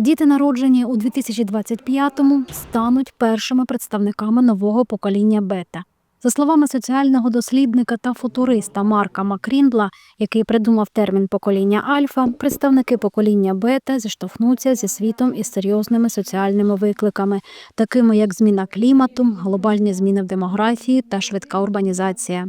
Діти, народжені у 2025-му, стануть першими представниками нового покоління бета. За словами соціального дослідника та футуриста Марка Макріндла, який придумав термін покоління альфа, представники покоління бета зіштовхнуться зі світом із серйозними соціальними викликами, такими як зміна клімату, глобальні зміни в демографії та швидка урбанізація.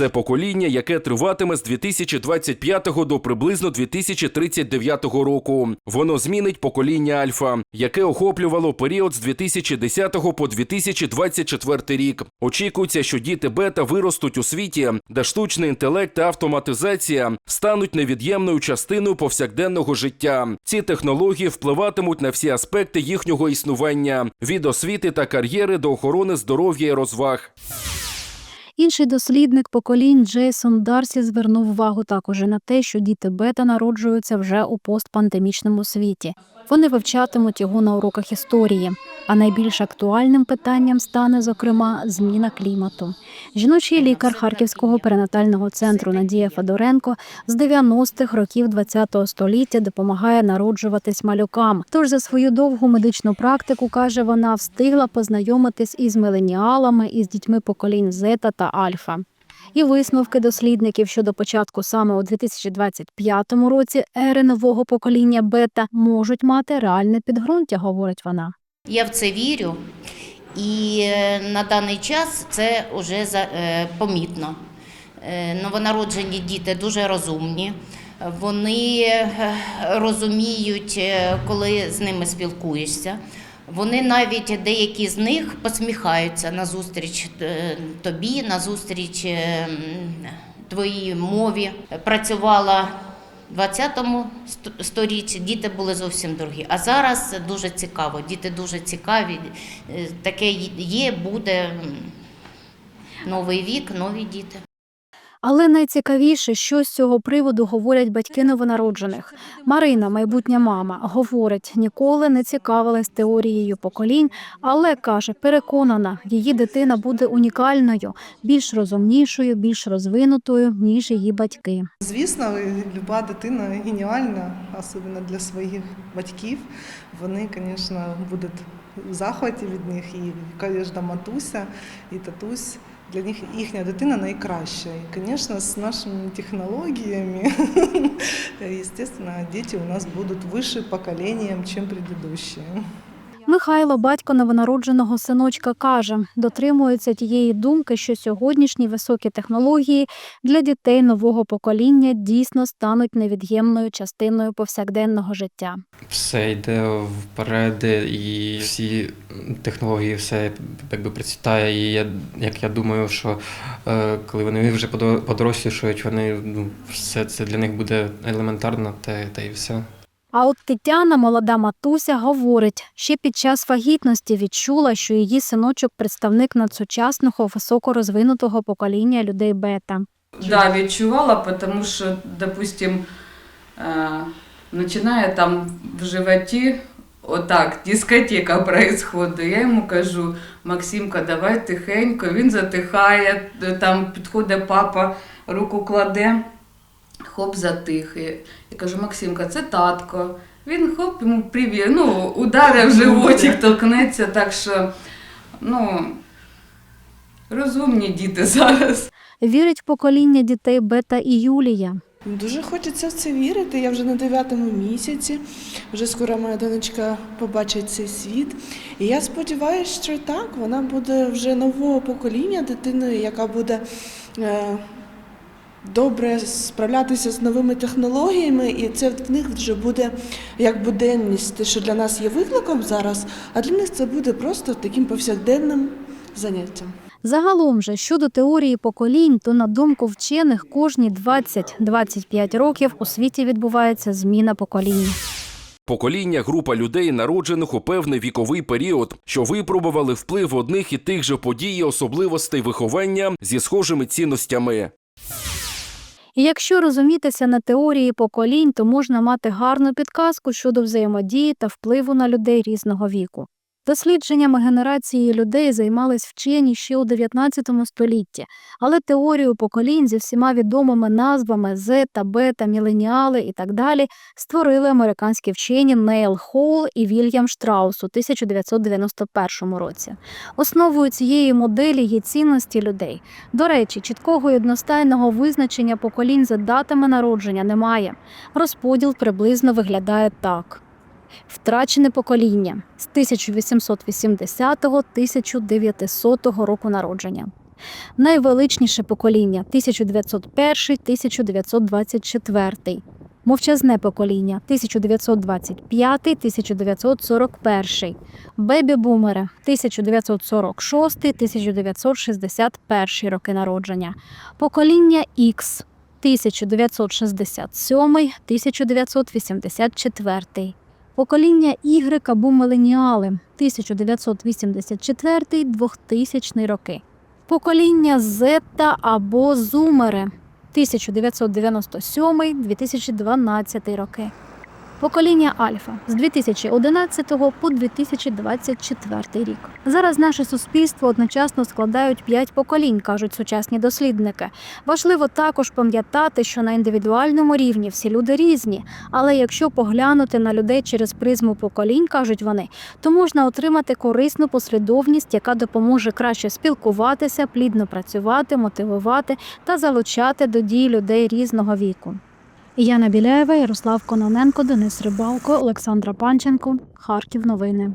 Це покоління, яке триватиме з 2025 до приблизно 2039 року. Воно змінить покоління Альфа, яке охоплювало період з 2010 по 2024 рік. Очікується, що діти бета виростуть у світі, де штучний інтелект та автоматизація стануть невід'ємною частиною повсякденного життя. Ці технології впливатимуть на всі аспекти їхнього існування від освіти та кар'єри до охорони здоров'я і розваг. Інший дослідник поколінь Джейсон Дарсі звернув увагу також і на те, що діти бета народжуються вже у постпандемічному світі. Вони вивчатимуть його на уроках історії. А найбільш актуальним питанням стане, зокрема, зміна клімату. Жіночий лікар Харківського перинатального центру Надія Федоренко з 90-х років ХХ століття допомагає народжуватись малюкам. Тож за свою довгу медичну практику каже, вона встигла познайомитись із міленіалами, із дітьми поколінь Зета та Альфа. І висновки дослідників щодо початку саме у 2025 році ери нового покоління бета можуть мати реальне підґрунтя, говорить вона. Я в це вірю, і е, на даний час це вже е, помітно. Е, Новонароджені діти дуже розумні. Вони розуміють, коли з ними спілкуєшся. Вони навіть деякі з них посміхаються назустріч е, тобі, назустріч е, м, твоїй мові. Працювала 20-му сторіччі діти були зовсім другі. А зараз дуже цікаво. Діти дуже цікаві. Е, Таке є, буде новий вік, нові діти. Але найцікавіше, що з цього приводу говорять батьки новонароджених. Марина, майбутня мама, говорить, ніколи не цікавилась теорією поколінь, але каже, переконана, її дитина буде унікальною, більш розумнішою, більш розвинутою, ніж її батьки. Звісно, люба дитина геніальна, особливо для своїх батьків. Вони, звісно, будуть в захваті від них, і кожна матуся і татусь. Для них їхня дитина найкраща. І, звісно, з нашими технологіями, естественно, діти у нас будуть вище поколінням, ніж предыдущие. Михайло, батько новонародженого синочка, каже, дотримується тієї думки, що сьогоднішні високі технології для дітей нового покоління дійсно стануть невід'ємною частиною повсякденного життя. Все йде вперед, і всі технології, все якби процвітає. І я, як я думаю, що е, коли вони вже подо- подорослішають, вони ну, все це для них буде елементарно, та, та і все. А от Тетяна, молода матуся, говорить, ще під час вагітності відчула, що її синочок представник надсучасного високорозвинутого покоління людей бета. Да, відчувала, потому що, допустим, э, починає там в животі отак, дискотека происходить. Я йому кажу, Максимка, давай тихенько, він затихає, там підходить папа, руку кладе, хоп, затихає. Я кажу, Максимка, це татко. Він хоп, йому привіт, ну, ударив животик, толкнеться, так що, ну, розумні діти зараз. Вірить в покоління дітей бета і Юлія. Дуже хочеться в це вірити. Я вже на дев'ятому місяці. Вже скоро моя донечка побачить цей світ. І я сподіваюся, що так, вона буде вже нового покоління дитиною, яка буде е, добре справлятися з новими технологіями, і це в них вже буде як буденність, те, що для нас є викликом зараз, а для них це буде просто таким повсякденним заняттям. Загалом же щодо теорії поколінь, то на думку вчених кожні 20-25 років у світі відбувається зміна поколінь. Покоління група людей, народжених у певний віковий період, що випробували вплив одних і тих же подій особливостей виховання зі схожими цінностями. І якщо розумітися на теорії поколінь, то можна мати гарну підказку щодо взаємодії та впливу на людей різного віку. Дослідженнями генерації людей займались вчені ще у 19 столітті, але теорію поколінь зі всіма відомими назвами Z та бета, міленіали і так далі створили американські вчені Нейл Холл і Вільям Штраус у 1991 році. Основою цієї моделі є цінності людей. До речі, чіткого і одностайного визначення поколінь за датами народження немає. Розподіл приблизно виглядає так. Втрачене покоління з 1880-1900 року народження. Найвеличніше покоління 1901-1924. Мовчазне покоління 1925-1941. Бебі-бумери 1946-1961 роки народження. Покоління Х 1967-1984. Покоління Y або меленіали 1984-2000 роки. Покоління Зетта або Зумери 1997-2012 роки. Покоління Альфа з 2011 по 2024 рік. Зараз наше суспільство одночасно складають п'ять поколінь, кажуть сучасні дослідники. Важливо також пам'ятати, що на індивідуальному рівні всі люди різні, але якщо поглянути на людей через призму поколінь, кажуть вони, то можна отримати корисну послідовність, яка допоможе краще спілкуватися, плідно працювати, мотивувати та залучати до дій людей різного віку. Яна Біляєва, Ярослав Кононенко, Денис Рибалко, Олександра Панченко. Харків. Новини.